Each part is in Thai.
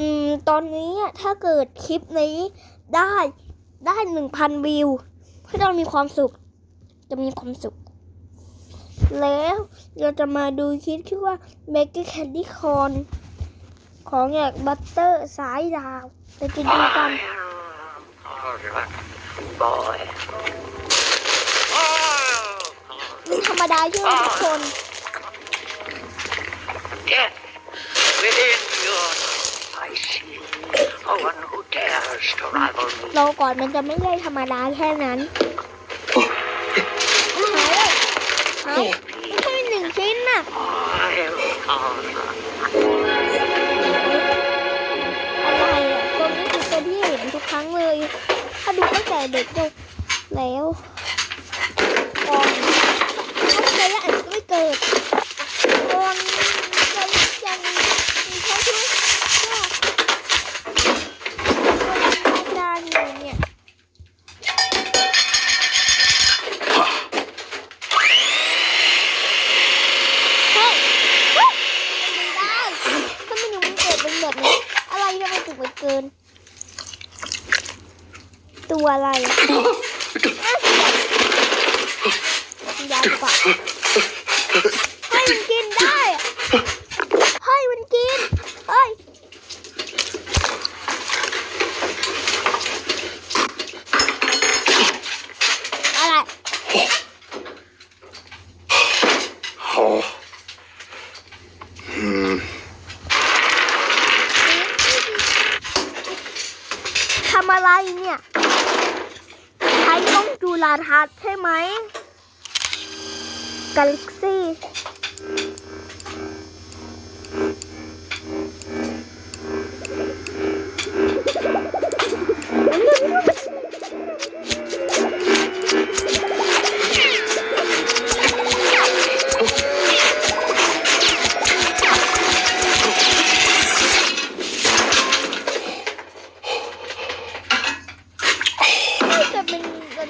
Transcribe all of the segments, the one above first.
อืมตอนนี้อะถ้าเกิดคลิปนี้ได้ได้หนึ่งพันวิวให้เรามีความสุข จะมีความสุข แล้วเราจะมาดูคลิปชื่อว่า m a k e Candy Corn ของอยากบัตเตอร์สายดาวไปจะดูกัน boy. มีธรรมดาใช่ไหมทุกคน Death within your I see. Oh, one who dares to rival me. เราก่อนมันจะไม่ใช่ธรรมดาแค่นั้นหายเลยหายไม่ใช่หนึ่งชิ้นน่ะอะไรอะตัวนี้คือตัวที่เห็นทุกครั้งเลย ถ้าดูตั้งแต่เด็กเลยแล้วก่อนถ้าใครอาจะไม่เกิดก่อนใครยังมีเขาชื่อว่าอาจารย์อยู่เนี่ยเฮ้ยเฮ้ยมันไม่ได้ถ้ามันยังไม่เกิดเป็นแบบนี้ อะไรทำไมถึงมันเกิน ตัวอะไรอะอะยาวกว่าให้มันกินได้อะให้มันกินเฮ้ยอะไร Oh. Hmm. ทำอะไรเนี่ยใช้ต้องดู ลาทัศใช่ไหมกาแล็กซี่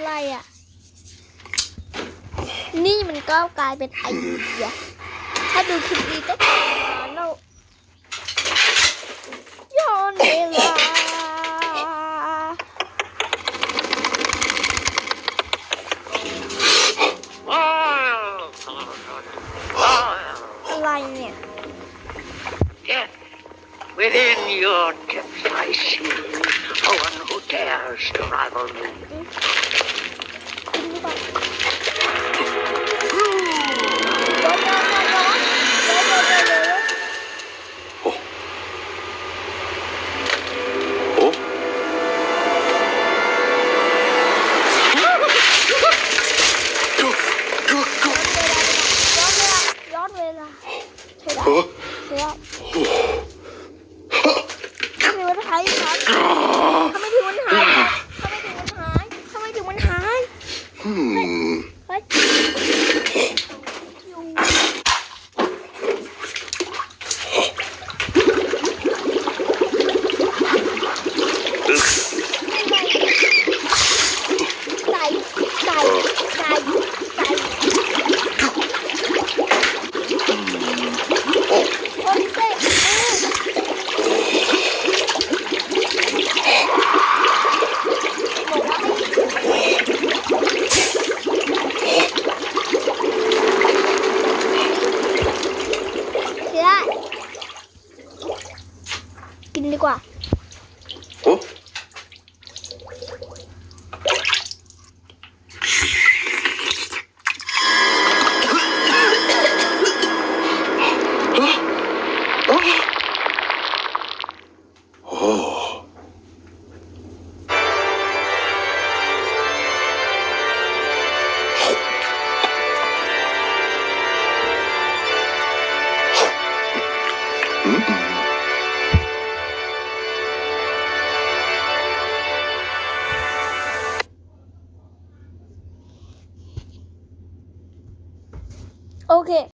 อะไรอะ นี่มันก็กลายเป็นไอเดีย ถ้าดูคลิปนี้ก็เราย้อนเวลาอะไรเนี่ย Death within your depths to rival me. Oh. Oh. Hmm. Hay, hay. 과. 어? 어? 어? 어? Okay.